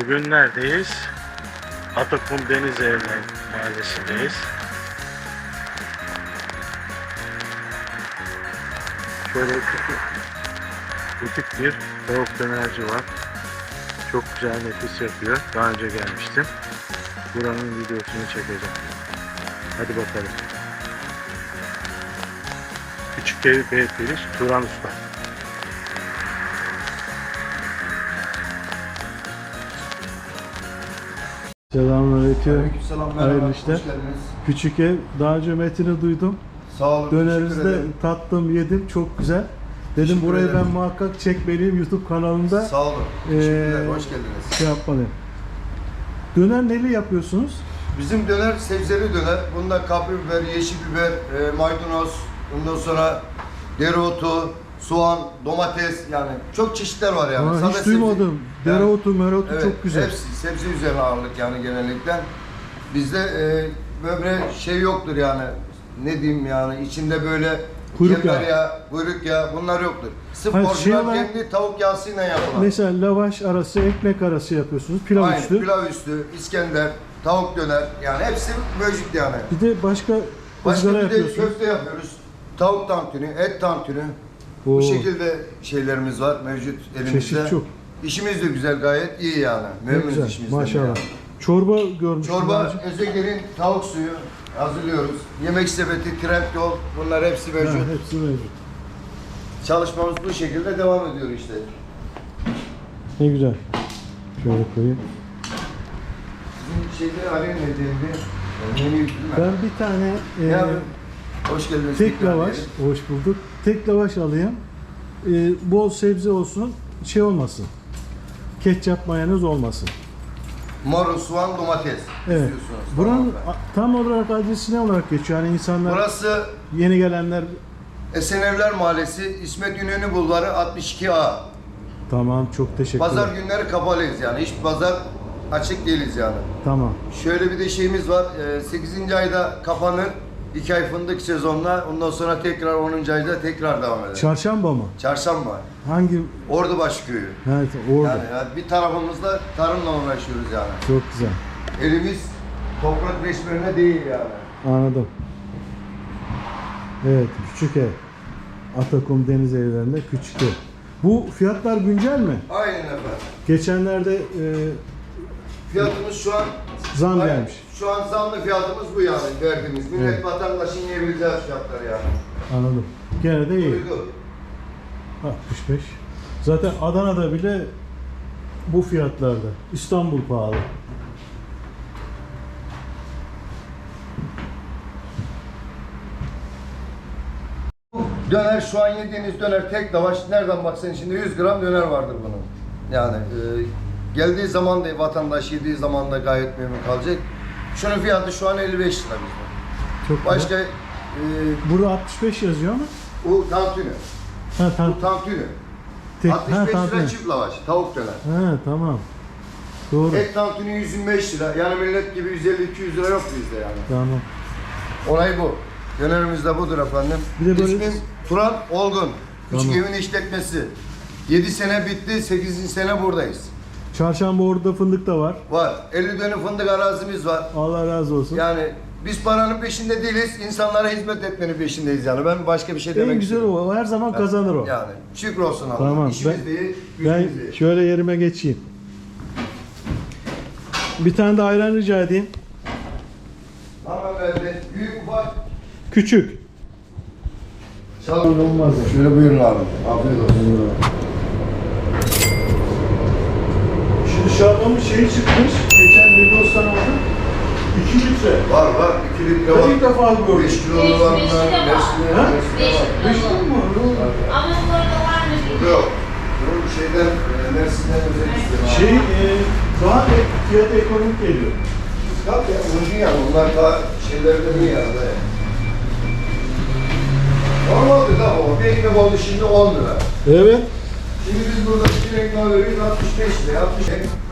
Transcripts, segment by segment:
Bugün neredeyiz? Atakum Deniz Evren Mahallesi'ndeyiz. Şöyle küçük, küçük bir tavuk dönerci var. Çok güzel nefis yapıyor. Daha önce gelmiştim. Buranın videosunu çekeceğim. Hadi bakalım. Küçük ev Beypiliş Turan Usta. Selamünaleyküm. Aleykümselam, merhaba, hoş geldiniz. Küçük ev. Daha önce metini duydum. Sağ olun, Dönerinizde tattım, yedim. Çok güzel. Dedim Teşekkür burayı ederim. ben muhakkak çekmeliyim YouTube kanalımda. Sağ olun, Ee, teşekkürler, hoş geldiniz. Şey yapmalıyım. Döner neli yapıyorsunuz? Bizim döner sebzeli döner. Bunda kapri biber, yeşil biber, e, maydanoz, ondan sonra dereotu, soğan, domates yani çok çeşitler var yani. Aa, Sade hiç sebze- duymadım. Yani- Dereotu, mereotu Evet, çok güzel. Hepsi sebze üzerine ağırlık yani genellikle. Bizde e, böyle şey yoktur yani. Ne diyeyim yani içinde böyle Kuyruk yağı. yağı, kuyruk yağı bunlar yoktur. Sırf Hayır, orijinal şey olarak- kendi tavuk yağsıyla yapılan. Mesela lavaş arası, ekmek arası yapıyorsunuz. Pilav Aynen, üstü. pilav üstü, İskender, tavuk döner yani hepsi mevcut yani. Bir de başka Başka bir de yapıyorsunuz. köfte yapıyoruz. Tavuk tantuni, et tantuni. Oo. Bu şekilde şeylerimiz var mevcut elimizde. Çeşit çok. İşimiz de güzel gayet iyi yani. Memnunuz güzel. işimizden Maşallah. yani. Çorba görmüştüm. Çorba, önce. Ezegel'in tavuk suyu hazırlıyoruz. Yemek sepeti, Trendyol bunlar hepsi Ha, mevcut. hepsi mevcut. Çalışmamız bu şekilde devam ediyor işte. Ne güzel. Şöyle koyayım. Bizim şeyde Ali'nin hediyeli. Menü? Ben bir tane e, Ya, hoş geldiniz. tek lavaş, hoş bulduk. Tek lavaş alayım. E, bol sebze olsun, şey olmasın. Ketçap, mayonez olmasın. Marul, soğan, domates Evet. istiyorsunuz. Buranın Tamam. a- tam olarak adresi ne olarak geçiyor? Yani insanlar, Burası yeni gelenler Esenevler Mahallesi, İsmet İnönü Bulvarı 62A. tamam çok teşekkür Pazar günleri kapalıyız yani. Hiç pazar açık değiliz yani. Tamam. Şöyle bir de şeyimiz var. 8. ayda kapanır. 2 ay fındık sezonla. Ondan sonra tekrar 10. ayda tekrar devam eder. Çarşamba mı? Çarşamba. Hangi? Ordubaş köyü. Evet orada. Yani, yani bir tarafımızda tarımla uğraşıyoruz yani. Çok güzel. Elimiz toprak reçberine değil yani. Anladım. Evet, küçük ev. Atakum Deniz Evlerinde küçük ev. Bu fiyatlar güncel mi? Aynen efendim. Geçenlerde e, Fiyatımız şu an zam Aynen. gelmiş. Şu an zamlı fiyatımız bu yani verdiğimiz. Millet Evet. vatandaşın yiyebileceği fiyatlar yani. Anladım. Gene de iyi. Uygun. 65. Zaten Adana'da bile bu fiyatlarda. İstanbul pahalı. Döner şu an yediğiniz döner tek lavaş nereden baksan içinde 100 gram döner vardır bunun. Yani e, geldiği zaman da vatandaş yediği zaman da gayet memnun kalacak. Şunun fiyatı şu an 55 lira bizde. Çok Başka güzel. e, Burada 65 yazıyor ama. bu tantuni. Ha, tam, Bu tantuni. tek, 65 ha, lira tantuni. çift lavaş, tavuk döner. Ha, tamam. Doğru. Et tantuni 125 lira. Yani millet gibi 150-200 lira yok bizde yani. Tamam. Olay bu. Dönerimiz de budur efendim. Bir de böyle- İsmim Turan Olgun. Küçük Tamam. evin işletmesi. 7 sene bitti, 8. sene buradayız. Çarşamba orada fındık da var. Var. 50 dönüm fındık arazimiz var. Allah razı olsun. Yani biz paranın peşinde değiliz, insanlara hizmet etmenin peşindeyiz yani. Ben başka bir şey demek en güzel o. Her zaman kazanır o. Yani şükür olsun Allah. Tamam, İşimiz ben- iyi, Ben iyi. şöyle yerime geçeyim. Bir tane de ayran rica edeyim. Hanımefendi, büyük ufak. Küçük. Çalın. Olmaz. Şöyle buyurun abi. Afiyet olsun. Şimdi Şaban'ın şeyi çıkmış. Geçen Migros'tan aldım. 2 litre. Var var. 2 litre var. İlk defa gördüm. 5 kilolu var Beş- beş bunlar. kilo var. Ha? Beş var. kilo. Beş mi? var? Ama bu arada var mı? Burada yok. Bu şeyden, e, Mersin'den özel istiyorum. abi. Şey e, daha da fiyatı ekonomik geliyor. Tabii ya, yani. Bunlar daha şeylerde iyi yani. de. Normalde da o. Bir ekmek oldu şimdi 10 lira. Evet. Şimdi biz burada bir ekmek veriyoruz 65 lira. 60 lira.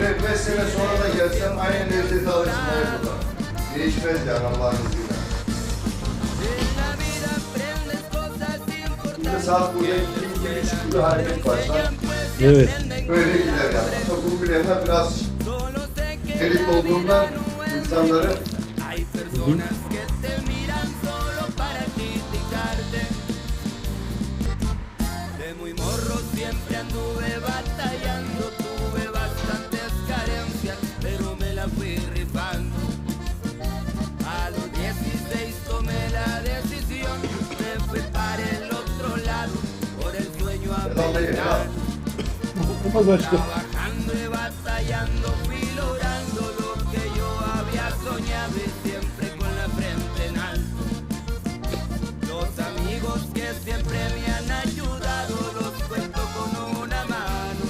Buraya 5 sene sonra da gelsem aynı lezzeti alırsın burada. Değişmez yani Allah'ın izniyle. Şimdi saat burada iki, iki buçuk gibi hareket başlar. Evet. Böyle gider yani. Bu bilemler biraz elit olduğundan insanları hay personas sueño americano. Trabajando y batallando fui logrando lo que yo había soñado y siempre con la frente en alto. Los amigos que siempre me han ayudado los cuento con una mano.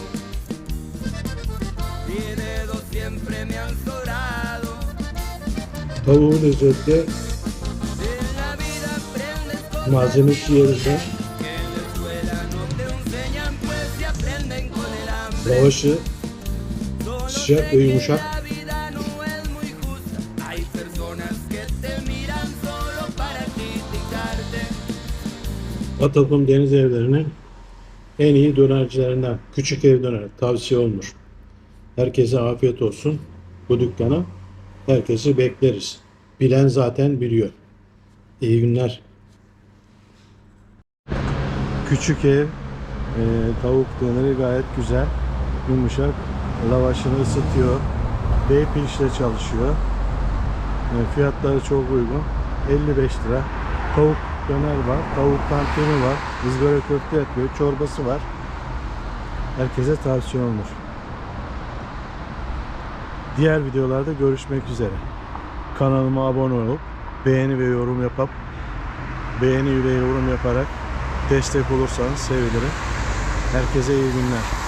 Y dedos siempre me han sobrado. Tavuğu lezzetli, En la vida aprendes cosas malzemesi yerinde. Miran solo para criticarte. Atakum Deniz Evleri'nin en iyi dönercilerinden. Küçük ev döner. Tavsiye olunur. Herkese afiyet olsun. Bu dükkana herkesi bekleriz. Bilen zaten biliyor. İyi günler. Küçük ev e, tavuk döneri gayet güzel. Yumuşak. Lavaşını ısıtıyor. Beypilç'le çalışıyor. E, fiyatları çok uygun. 55 lira. Tavuk döner var. Tavuk tantuni var. ızgara köfte yapıyor. Çorbası var. Herkese tavsiye olunur. Diğer videolarda görüşmek üzere. Kanalıma abone olup beğeni ve yorum yapıp beğeni ve yorum yaparak destek olursanız sevinirim. Herkese iyi günler.